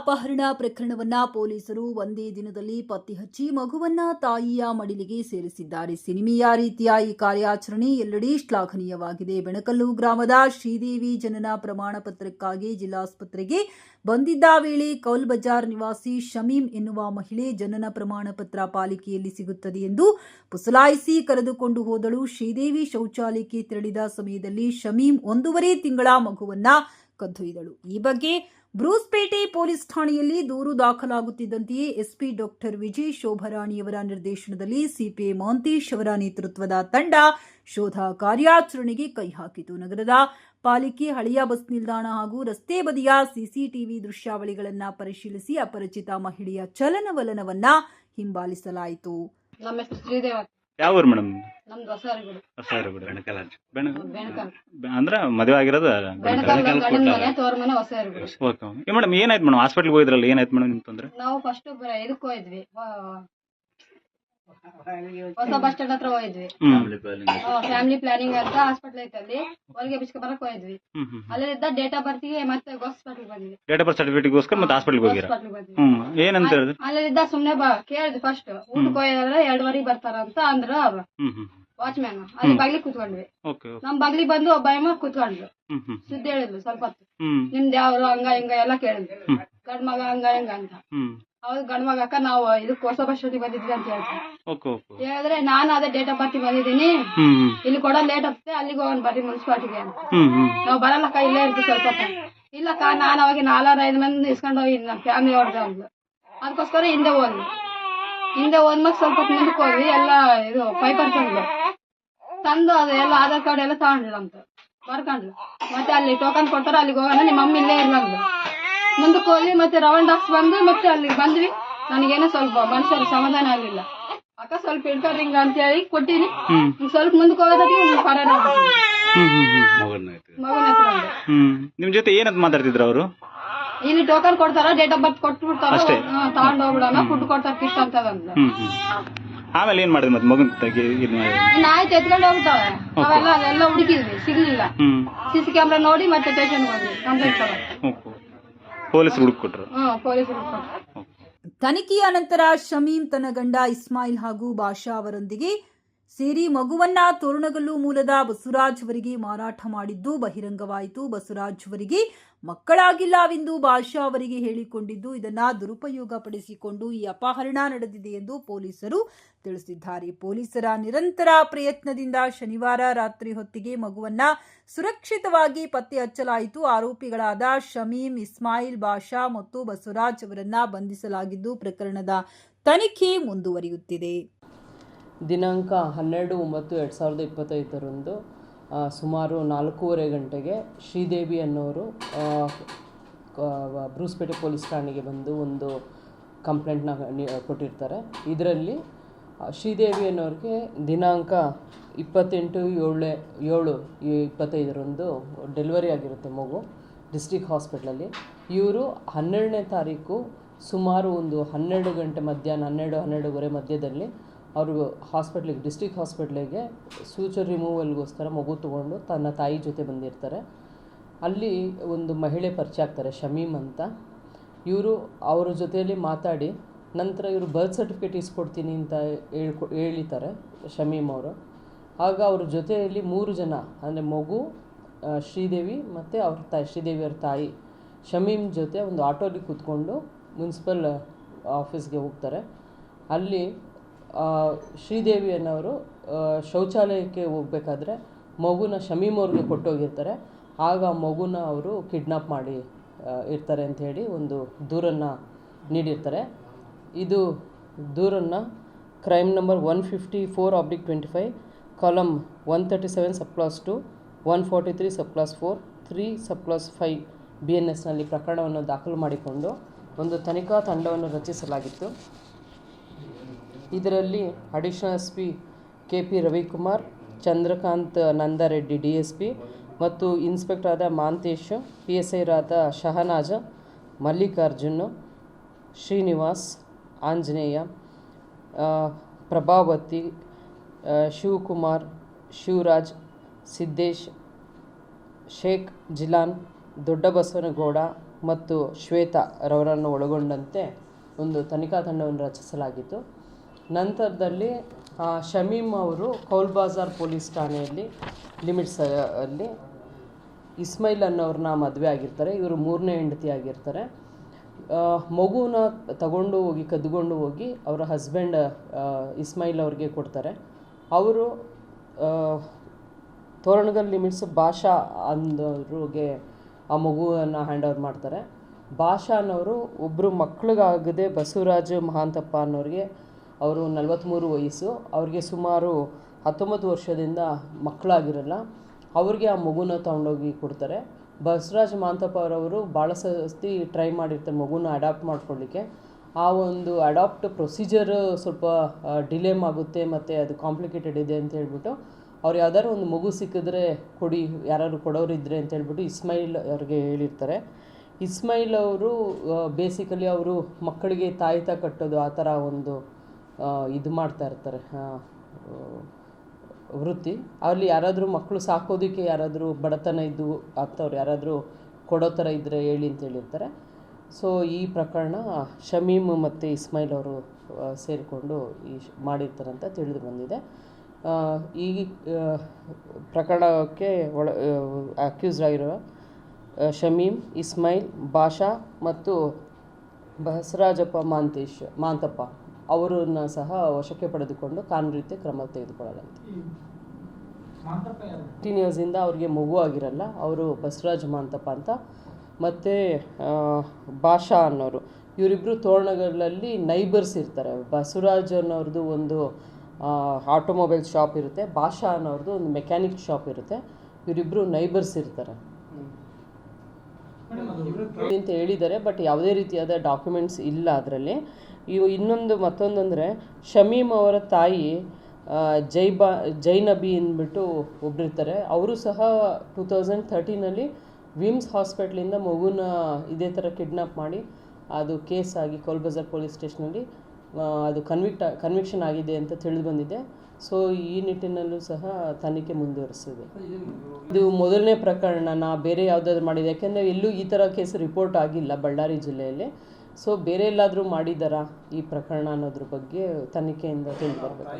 ಅಪಹರಣ ಪ್ರಕರಣವನ್ನ ಪೊಲೀಸರು ಒಂದೇ ದಿನದಲ್ಲಿ ಪತ್ತೆ ಹಚ್ಚಿ ಮಗುವನ್ನ ತಾಯಿಯ ಮಡಿಲಿಗೆ ಸೇರಿಸಿದ್ದಾರೆ. ಸಿನಿಮೀಯ ರೀತಿಯ ಈ ಕಾರ್ಯಾಚರಣೆ ಎಲ್ಲೆಡೆ ಶ್ಲಾಘನೀಯವಾಗಿದೆ. ಬೆಣಕಲ್ಲು ಗ್ರಾಮದ ಶ್ರೀದೇವಿ ಜನನ ಪ್ರಮಾಣ ಪತ್ರಕ್ಕಾಗಿ ಜಿಲ್ಲಾಸ್ಪತ್ರೆಗೆ ಬಂದಿದ್ದ ವೇಳೆ ಕೌಲ್ ಬಜಾರ್ ನಿವಾಸಿ ಶಮೀಂ ಎನ್ನುವ ಮಹಿಳೆ ಜನನ ಪ್ರಮಾಣ ಪತ್ರ ಪಾಲಿಕೆಯಲ್ಲಿ ಸಿಗುತ್ತದೆ ಎಂದು ಪುಸಲಾಯಿಸಿ ಕರೆದುಕೊಂಡು ಹೋದಳು. ಶ್ರೀದೇವಿ ಶೌಚಾಲಯಕ್ಕೆ ತೆರಳಿದ ಸಮಯದಲ್ಲಿ ಶಮೀಂ ಒಂದೂವರೆ ತಿಂಗಳ ಮಗುವನ್ನ ಕದ್ದೊಯ್ದಳು ಈ ಬಗ್ಗೆ ಬ್ರೂಸ್ಪೇಟೆ ಪೊಲೀಸ್ ಠಾಣೆಯಲ್ಲಿ ದೂರು ದಾಖಲಾಗುತ್ತಿದ್ದಂತೆಯೇ ಎಸ್ಪಿ ಡಾಕ್ಟರ್ ವಿಜಯ್ ಶೋಭರಾಣಿಯವರ ನಿರ್ದೇಶನದಲ್ಲಿ ಸಿಪಿಐ ಮಾಂತೇಶ್ ಅವರ ನೇತೃತ್ವದ ತಂಡ ಶೋಧ ಕಾರ್ಯಾಚರಣೆಗೆ ಕೈ ಹಾಕಿತು. ನಗರದ ಪಾಲಿಕೆ ಹಳೆಯ ಬಸ್ ನಿಲ್ದಾಣ ಹಾಗೂ ರಸ್ತೆ ಬದಿಯ ಸಿಸಿಟಿವಿ ದೃಶ್ಯಾವಳಿಗಳನ್ನು ಪರಿಶೀಲಿಸಿ ಅಪರಿಚಿತ ಮಹಿಳೆಯ ಚಲನವಲನವನ್ನ ಹಿಂಬಾಲಿಸಲಾಯಿತು. ಯಾವ ಊರು ಮೇಡಮ್? ಅಂದ್ರ ಮದ್ವೆ ಹೊಸರುಗುಡಿ ಬೆಣಕಲ್. ಬೆಣ ಅಂದ್ರೆ ಮದುವೆ ಆಗಿರೋದು ಓಕೆ. ಮೇಡಮ್ ಏನಾಯ್ತು ಮೇಡಮ್? ಹಾಸ್ಪಿಟ್ಲ್ಗೆ ಹೋಗಿದ್ರಲ್ಲ ಏನಾಯ್ತು ಮೇಡಮ್ ನಿಮ್ ತೊಂದ್ರೆ? ನಾವು ಫಸ್ಟ್ ಇದಕ್ಕೆ ಹೊಸ ಬಸ್ ಸ್ಟ್ಯಾಂಡ್ ಹತ್ರ ಹೋಗಿದ್ವಿ. ಫ್ಯಾಮಿಲಿ ಪ್ಲಾನಿಂಗ್ ಅಂತ ಹಾಸ್ಪಿಟಲ್ ಐತೆ ಅಲ್ಲಿ ಹೊರಗೆ ಬಿಸ್ಕ ಬರಕ್ ಹೋಗಿದ್ವಿ. ಹ್ಮ್ ಹ್ಮ್ ಅಲ್ಲಿದ್ದ ಡೇಟ್ ಆಫ್ ಬರ್ತಿಗೆ ಮತ್ತೆ ಹಾಸ್ಪಿಟಲ್ ಬಂದ್ವಿ. ಡೇಟ್ ಆಫ್ ಬರ್ತ್ ಸರ್ಟಿಫಿಕೇಟ್ಗೋಸ್ಕರ ಮತ್ತೆ ಹೋಗಿರ? ಹಾಸ್ಪಿಟಲ್ ಬಂದ್ವಿ. ಏನಂತ ಹೇಳಿದ್ರು ಅಲ್ಲಿದ್ದ ಸುಮ್ನೆ ಬಾ ಕೇಳಿದ್ವಿ ಫಸ್ಟ್ ಊಟಕ್ಕೆ ಹೋಗಿದ್ರೆ ಎರಡುವರೆಗೆ ಬರ್ತಾರಂತ ಅಂದ್ರ ಅವ್ರು. ಹ್ಮ್ ಹ್ಮ್ ವಾಚ್ಮ್ಯಾನ್ ಅಲ್ಲಿ ಬಾಗ್ಲಿ ಕೂತ್ಕೊಂಡ್ವಿ. ಓಕೆ ನಮ್ ಬಾಗ್ಲಿ ಬಂದು ಒಬ್ಬ ಅಮ್ಮ ಕೂತ್ಕೊಂಡ್ರು ಹ್ಮ್ ಹ್ಮ್ ಸುದ್ದಿ ಹೇಳಿದ್ಲು ಸ್ವಲ್ಪ ಹೊತ್ತು. ನಿಮ್ದು ಯಾವ್ರು ಹಂಗ ಹಿಂಗ ಎಲ್ಲ ಕೇಳಿದ್ವಿ. ಗಂಡ್ ಮಗ ಹಂಗ ಹಿಂಗ ಅಂತ. ಹೌದು ಗಂಡ್ ಮಗ ಅಕ್ಕ ನಾವು ಇದಕ್ಕೆ ಹೊಸ ಬಸ್ ಬಂದಿದ್ವಿ ಅಂತ ಹೇಳ್ತೀವಿ ಓಕೆ ಓಕೆ ಹೇಳಿದ್ರೆ ನಾನು ಅದೇ ಡೇಟ್ ಆಫ್ ಬರ್ತಿ ಬಂದಿದ್ದೀನಿ. ಹ್ಮ್ ಇಲ್ಲಿ ಕೊಡ ಲೇಟ್ ಆಗುತ್ತೆ ಅಲ್ಲಿಗೆ ಹೋಗೋಣ ಬರ್ರಿ ಮುನ್ಸಿಪಾಲ್ಟಿಗೆ ಅಂತ. ಹ್ಮ್ ಹ್ಮ್. ನಾವು ಬರಲ್ಲಕ್ಕ ಇಲ್ಲೇ ಇರ್ತೀವಿ ಸ್ವಲ್ಪ ಹೊತ್ತು. ಇಲ್ಲಕ್ಕ ನಾನು ಅವಾಗ ನಾಲ್ವರು ಐದು ಮಂದಿ ಇಸ್ಕೊಂಡು ಹೋಗಿ ನಮ್ಮ ಫ್ಯಾಮಿಲಿ ಹೊಡೆದ ಅದಕ್ಕೋಸ್ಕರ ಹಿಂದೆ ಹೋದ್ವಿ. ಹಿಂದೆ ಹೋದ್ಮೇಲೆ ಸ್ವಲ್ಪ ಹೊತ್ತು ಮುಂದಕ್ಕೆ ಹೋದ್ವಿ. ಎಲ್ಲ ಇದು ಪೈಪರ್ ತಂದ್ಲು. ತಂದು ಅದು ಎಲ್ಲ ಆಧಾರ್ ಕಾರ್ಡ್ ಎಲ್ಲ ತಗೊಂಡ್ರು ಅಂತ ಬರ್ಕೊಂಡ್ಲು ಮತ್ತೆ ಅಲ್ಲಿ ಟೋಕನ್ ಕೊಡ್ತಾರ ಅಲ್ಲಿಗೆ ಹೋಗೋಣ. ನಿಮ್ಮ ಮಮ್ಮಿ ಇಲ್ಲೇ ಇರ್ಲಂದ್ಲು. ಮುಂದಕ್ಕೆ ಹೋಗಿ ಮತ್ತೆ ರೌಂಡ್ ಡಾಕ್ಸ್ ಬಂದು ಮತ್ತೆ ಅಲ್ಲಿಗೆ ಬಂದ್ವಿ. ನನಗೇನೋ ಸ್ವಲ್ಪ ಮನುಷ್ಯರು ಸಮಾಧಾನ ಆಗಲಿಲ್ಲ. ಅಕ್ಕ ಸ್ವಲ್ಪ ಇಡ್ಕೊಡ್ರಿ ಹಿಂಗ ಅಂತ ಹೇಳಿ ಕೊಟ್ಟಿನಿ ಸ್ವಲ್ಪ ಮುಂದಕ್ಕೆ ಹೋಗೋದಕ್ಕೆ ಮಗನ ಹ್ಮ್. ನಿಮ್ ಜೊತೆ ಏನಂತ ಮಾತಾಡ್ತಿದ್ರು ಅವರು? ಇಲ್ಲಿ ಟೋಕನ್ ಕೊಡ್ತಾರ ಡೇಟ್ ಆಫ್ ಬರ್ತ್ ಕೊಟ್ಬಿಡ್ತಾರ. ಅಷ್ಟೇ. ತಗೊಂಡ್ ಹೋಗ್ಬಿಡೋಣ ಫುಡ್ ಕೊಡ್ತಾರ ಕಿಟ್ ಅಂತ ಅಂದ್ಲು. ಹ್ಮ್ ಹ್ಮ್. ಆಮೇಲೆ ಏನ್ ಮಾಡಿದ್ರಿ ಮತ್ತೆ ಮಗನ್ ತೆಗಿ ಇದ್ ಮಾಡಿ ಇನ್ನ ಆಯ್ತು ಎತ್ಕೊಂಡು ಹೋಗ್ಬಿಟ್ಟಾಳೆ ಅವೆಲ್ಲ ಅದೆಲ್ಲ ಹುಡುಕಿದ್ವಿ ಸಿಗ್ಲಿಲ್ಲ. ಹ್ಮ್. ಸಿಸಿ ಕ್ಯಾಮ್ರಾ ನೋಡಿ ಮತ್ತೆ ಸ್ಟೇಷನ್ ಹೋದ್ವಿ ಕಂಪ್ಲೇಂಟ್ ಕೊಡೋಕೆ ಓಕೆ. ಪೊಲೀಸ್ ಹುಡುಕೊಟ್ರು ಪೊಲೀಸ್ ತನಿಖೆಯ ನಂತರ ಶಮೀಮ್ ತನ್ನ ಗಂಡ ಇಸ್ಮಾಯಿಲ್ ಹಾಗೂ ಬಾಷಾ ಅವರೊಂದಿಗೆ ಸೇರಿ ಮಗುವನ್ನ ತೋರಣಗಲ್ಲು ಮೂಲದ ಬಸವರಾಜ್ ಅವರಿಗೆ ಮಾರಾಟ ಮಾಡಿದ್ದು ಬಹಿರಂಗವಾಯಿತು. ಬಸವರಾಜ್ ಅವರಿಗೆ ಮಕ್ಕಳಾಗಿಲ್ಲವೆಂದು ಬಾಷಾ ಅವರಿಗೆ ಹೇಳಿಕೊಂಡಿದ್ದು, ಇದನ್ನ ದುರುಪಯೋಗ ಪಡಿಸಿಕೊಂಡು ಈ ಅಪಹರಣ ನಡೆದಿದೆ ಎಂದು ಪೊಲೀಸರು ತಿಳಿಸಿದ್ದಾರೆ. ಪೊಲೀಸರ ನಿರಂತರ ಪ್ರಯತ್ನದಿಂದ ಶನಿವಾರ ರಾತ್ರಿ ಹೊತ್ತಿಗೆ ಮಗುವನ್ನ ಸುರಕ್ಷಿತವಾಗಿ ಪತ್ತೆ ಹಚ್ಚಲಾಯಿತು. ಆರೋಪಿಗಳಾದ ಶಮೀಮ್ ಇಸ್ಮಾಯಿಲ್ ಬಾಷಾ ಮತ್ತು ಬಸವರಾಜ್ ಅವರನ್ನ ಬಂಧಿಸಲಾಗಿದ್ದು ಪ್ರಕರಣದ ತನಿಖೆ ಮುಂದುವರಿಯುತ್ತಿದೆ. ದಿನಾಂಕ ಹನ್ನೆರಡು, ಒಂಬತ್ತು, ಎರಡು ಸಾವಿರದ ಇಪ್ಪತ್ತೈದರಂದು ಸುಮಾರು ನಾಲ್ಕೂವರೆ ಗಂಟೆಗೆ ಶ್ರೀದೇವಿ ಅನ್ನೋರು ಬ್ರೂಸ್ಪೇಟೆ ಪೊಲೀಸ್ ಠಾಣೆಗೆ ಬಂದು ಒಂದು ಕಂಪ್ಲೇಂಟ್ನ ಕೊಟ್ಟಿರ್ತಾರೆ. ಇದರಲ್ಲಿ ಶ್ರೀದೇವಿ ಅನ್ನೋರಿಗೆ ದಿನಾಂಕ ಇಪ್ಪತ್ತೆಂಟು, ಏಳು ಏಳು, ಇಪ್ಪತ್ತೈದರಂದು ಡೆಲಿವರಿ ಆಗಿರುತ್ತೆ ಮಗು ಡಿಸ್ಟಿಕ್ ಹಾಸ್ಪಿಟ್ಲಲ್ಲಿ. ಇವರು ಹನ್ನೆರಡನೇ ತಾರೀಕು ಸುಮಾರು ಒಂದು ಹನ್ನೆರಡು ಗಂಟೆ ಮಧ್ಯಾಹ್ನ ಹನ್ನೆರಡು, ಹನ್ನೆರಡುವರೆ ಮಧ್ಯದಲ್ಲಿ ಅವರು ಹಾಸ್ಪಿಟ್ಲಿಗೆ ಡಿಸ್ಟಿಕ್ ಹಾಸ್ಪಿಟ್ಲಿಗೆ ಸೂಚರ್ ರಿಮೂವಲ್ಗೋಸ್ಕರ ಮಗು ತೊಗೊಂಡು ತನ್ನ ತಾಯಿ ಜೊತೆ ಬಂದಿರ್ತಾರೆ. ಅಲ್ಲಿ ಒಂದು ಮಹಿಳೆ ಪರಿಚಯ ಆಗ್ತಾರೆ, ಶಮೀಮ್ ಅಂತ. ಇವರು ಅವರ ಜೊತೆಯಲ್ಲಿ ಮಾತಾಡಿ, ನಂತರ ಇವರು ಬರ್ತ್ ಸರ್ಟಿಫಿಕೇಟ್ ಇಸ್ಕೊಡ್ತೀನಿ ಅಂತ ಹೇಳ್ಕೊ ಹೇಳಿತಾರೆ ಶಮೀಮ್ ಅವರು. ಆಗ ಅವ್ರ ಜೊತೆಯಲ್ಲಿ ಮೂರು ಜನ, ಅಂದರೆ ಮಗು ಶ್ರೀದೇವಿ ಮತ್ತು ಅವ್ರ ತಾಯಿ, ಶ್ರೀದೇವಿಯವ್ರ ತಾಯಿ, ಶಮೀಮ್ ಜೊತೆ ಒಂದು ಆಟೋಲಿ ಕೂತ್ಕೊಂಡು ಮುನ್ಸಿಪಲ್ ಆಫೀಸ್ಗೆ ಹೋಗ್ತಾರೆ. ಅಲ್ಲಿ ಆ, ಶ್ರೀದೇವಿ ಅನ್ನೋರು ಆ, ಶೌಚಾಲಯಕ್ಕೆ ಹೋಗ್ಬೇಕಾದ್ರೆ ಮಗುನ ಶಮೀಮ್ ಅವ್ರಿಗೆ ಕೊಟ್ಟೋಗಿರ್ತಾರೆ. ಆಗ ಮಗುನ ಅವರು ಕಿಡ್ನಾಪ್ ಮಾಡಿ ಇರ್ತಾರೆ ಅಂತ ಹೇಳಿ ಒಂದು ದೂರನ್ನು ನೀಡಿರ್ತಾರೆ. ಇದು ದೂರನ್ನು crime number one fifty four oblique twenty five column one thirty seven sub clause two one forty three sub clause four three sub clause five B N ಎಸ್ನಲ್ಲಿ ಪ್ರಕರಣವನ್ನು ದಾಖಲು ಮಾಡಿಕೊಂಡು ಒಂದು ತನಿಖಾ ತಂಡವನ್ನು ರಚಿಸಲಾಗಿತ್ತು. ಇದರಲ್ಲಿ additional S P K P Ravikumar, Chandrakant Nandareddy D S P ಮತ್ತು inspector ಆದ ಮಾಂತೇಶ್, ಪಿ ಎಸ್ ಐರಾದ ಶಹನಾಜ, ಮಲ್ಲಿಕಾರ್ಜುನ್, ಶ್ರೀನಿವಾಸ್, ಆಂಜನೇಯ ಪ್ರಭಾವತಿ ಶಿವಕುಮಾರ್, ಶಿವರಾಜ್, ಸಿದ್ದೇಶ್, ಶೇಖ್ ಜಿಲಾನ್, ದೊಡ್ಡಬಸವನಗೌಡ ಮತ್ತು ಶ್ವೇತಾ ರವರನ್ನು ಒಳಗೊಂಡಂತೆ ಒಂದು ತನಿಖಾ ತಂಡವನ್ನು ರಚಿಸಲಾಗಿತ್ತು. ನಂತರದಲ್ಲಿ ಶಮೀಮ್ ಅವರು ಕೌಲ್ ಬಾಜಾರ್ ಪೊಲೀಸ್ ಠಾಣೆಯಲ್ಲಿ, ಲಿಮಿಟ್ಸ್ ಅಲ್ಲಿ ಇಸ್ಮೈಲ್ ಅನ್ನೋರನ್ನ ಮದುವೆ ಆಗಿರ್ತಾರೆ. ಇವರು ಮೂರನೇ ಹೆಂಡತಿ ಆಗಿರ್ತಾರೆ. ಮಗುವನ್ನ ತಗೊಂಡು ಹೋಗಿ ಕದ್ಕೊಂಡು ಹೋಗಿ ಅವರ ಹಸ್ಬೆಂಡ್ ಇಸ್ಮೈಲ್ ಅವ್ರಿಗೆ ಕೊಡ್ತಾರೆ. ಅವರು ತೋರಣಗಲ್ ಲಿಮಿಟ್ಸ್ ಭಾಷಾ ಅಂದವ್ರಿಗೆ ಆ ಮಗುವನ್ನು ಹ್ಯಾಂಡ್ ಓವರ್ ಮಾಡ್ತಾರೆ. ಭಾಷಾ ಅನ್ನೋರು ಒಬ್ಬರು ಮಕ್ಕಳಿಗಾಗದೆ ಬಸವರಾಜ ಮಹಾಂತಪ್ಪ ಅನ್ನೋರಿಗೆ ಅವರು ನಲವತ್ತ್ಮೂರು ವಯಸ್ಸು, ಅವ್ರಿಗೆ ಸುಮಾರು ಹತ್ತೊಂಬತ್ತು ವರ್ಷದಿಂದ ಮಕ್ಕಳಾಗಿರಲ್ಲ, ಅವ್ರಿಗೆ ಆ ಮಗುನ ತೊಗೊಂಡೋಗಿ ಕೊಡ್ತಾರೆ. ಬಸವರಾಜ್ ಮಹಾಂತಪ್ಪ ಅವರವರು ಭಾಳ ಸತಿ ಟ್ರೈ ಮಾಡಿರ್ತಾರೆ ಮಗುನ ಅಡಾಪ್ಟ್ ಮಾಡ್ಕೊಳ್ಳಿಕ್ಕೆ. ಆ ಒಂದು ಅಡಾಪ್ಟ್ ಪ್ರೊಸೀಜರ್ ಸ್ವಲ್ಪ ಡಿಲೇಮ್ ಆಗುತ್ತೆ ಮತ್ತು ಅದು ಕಾಂಪ್ಲಿಕೇಟೆಡ್ ಇದೆ ಅಂತ ಹೇಳ್ಬಿಟ್ಟು, ಅವ್ರು ಯಾವ್ದಾದ್ರು ಒಂದು ಮಗು ಸಿಕ್ಕಿದ್ರೆ ಕೊಡಿ, ಯಾರಾದ್ರು ಕೊಡೋರು ಇದ್ದರೆ ಅಂತ ಹೇಳ್ಬಿಟ್ಟು ಇಸ್ಮೈಲ್ ಅವ್ರಿಗೆ ಹೇಳಿರ್ತಾರೆ. ಇಸ್ಮೈಲ್ ಅವರು ಬೇಸಿಕಲಿ ಅವರು ಮಕ್ಕಳಿಗೆ ತಾಯಿತ ಕಟ್ಟೋದು ಆ ಥರ ಒಂದು ಇದು ಮಾಡ್ತಾ ಇರ್ತಾರೆ ವೃತ್ತಿ. ಅಲ್ಲಿ ಯಾರಾದರೂ ಮಕ್ಕಳು ಸಾಕೋದಕ್ಕೆ ಯಾರಾದರೂ ಬಡತನ ಇದ್ದು ಆಗ್ತವ್ರು, ಯಾರಾದರೂ ಕೊಡೋ ಥರ ಇದ್ದರೆ ಹೇಳಿ ಅಂತ ಹೇಳಿರ್ತಾರೆ. ಸೊ ಈ ಪ್ರಕರಣ ಶಮೀಮ್ ಮತ್ತು ಇಸ್ಮೈಲ್ ಅವರು ಸೇರಿಕೊಂಡು ಈ ಮಾಡಿರ್ತಾರಂತ ತಿಳಿದು ಬಂದಿದೆ. ಈ ಪ್ರಕರಣಕ್ಕೆ ಒಳ ಅಕ್ಯೂಸ್ಡ್ ಆಗಿರೋ ಶಮೀಮ್ ಇಸ್ಮೈಲ್ ಭಾಷಾ ಮತ್ತು ಬಸರಾಜಪ್ಪ ಮಾಂತೇಶ್, ಮಾಂತಪ್ಪ ಅವರನ್ನು ಸಹ ವಶಕ್ಕೆ ಪಡೆದುಕೊಂಡು ಕಾನೂನು ರೀತಿಯ ಕ್ರಮ ತೆಗೆದುಕೊಳ್ಳಲಾಗಿದೆ. ಫಿಫ್ಟೀನ್ ಇಯರ್ಸಿಂದ ಅವ್ರಿಗೆ ಮಗು ಆಗಿರಲ್ಲ ಅವರು ಬಸವರಾಜ್ ಮಾಂತಪ್ಪ ಅಂತ. ಮತ್ತು ಭಾಷಾ ಅನ್ನೋರು. ಇವರಿಬ್ಬರು ತೋರಣಗಳಲ್ಲಿ ನೈಬರ್ಸ್ ಇರ್ತಾರೆ. ಬಸವರಾಜ್ ಅನ್ನೋರ್ದು ಒಂದು ಆಟೋಮೊಬೈಲ್ ಶಾಪ್ ಇರುತ್ತೆ. ಭಾಷಾ ಅನ್ನೋರ್ದು ಒಂದು ಮೆಕ್ಯಾನಿಕ್ ಶಾಪ್ ಇರುತ್ತೆ. ಇವರಿಬ್ಬರು ನೈಬರ್ಸ್ ಇರ್ತಾರೆ. ಅಂತ ಹೇಳಿದ್ದಾರೆ ಬಟ್ ಯಾವುದೇ ರೀತಿಯಾದ ಡಾಕ್ಯುಮೆಂಟ್ಸ್ ಇಲ್ಲ ಅದರಲ್ಲಿ. ಇವು ಇನ್ನೊಂದು ಮತ್ತೊಂದಂದರೆ ಶಮೀಮ್ ಅವರ ತಾಯಿ ಜೈಬಾ, ಜೈನಬಿ ಅಂದ್ಬಿಟ್ಟು ಒಬ್ಬರಿರ್ತಾರೆ ಅವರು ಸಹ ಟೂ ತೌಸಂಡ್ ಥರ್ಟೀನಲ್ಲಿ ವಿಮ್ಸ್ ಹಾಸ್ಪಿಟ್ಲಿಂದ ಮಗುನ ಇದೇ ಥರ ಕಿಡ್ನಾಪ್ ಮಾಡಿ ಅದು ಕೇಸ್ ಆಗಿ ಕೋಲ್ಬಜಾರ್ ಪೊಲೀಸ್ ಸ್ಟೇಷನಲ್ಲಿ ಅದು ಕನ್ವಿಕ್ಟ್ ಕನ್ವಿಕ್ಷನ್ ಆಗಿದೆ ಅಂತ ತಿಳಿದು ಬಂದಿದೆ. ಸೊ, ಈ ನಿಟ್ಟಿನಲ್ಲೂ ಸಹ ತನಿಖೆ ಮುಂದುವರಿಸಿದೆ. ಇದು ಮೊದಲನೇ ಪ್ರಕರಣ. ನಾ ಬೇರೆ ಯಾವುದಾದ್ರು ಮಾಡಿದೆ. ಯಾಕೆಂದರೆ ಎಲ್ಲೂ ಈ ಥರ ಕೇಸ್ ರಿಪೋರ್ಟ್ ಆಗಿಲ್ಲ ಬಳ್ಳಾರಿ ಜಿಲ್ಲೆಯಲ್ಲಿ. ಸೊ ಬೇರೆ ಎಲ್ಲಾದರೂ ಮಾಡಿದ್ದಾರಾ ಈ ಪ್ರಕರಣ ಅನ್ನೋದ್ರ ಬಗ್ಗೆ ತನಿಖೆಯಿಂದ ತಿಳಿದು ಬರಬೇಕು.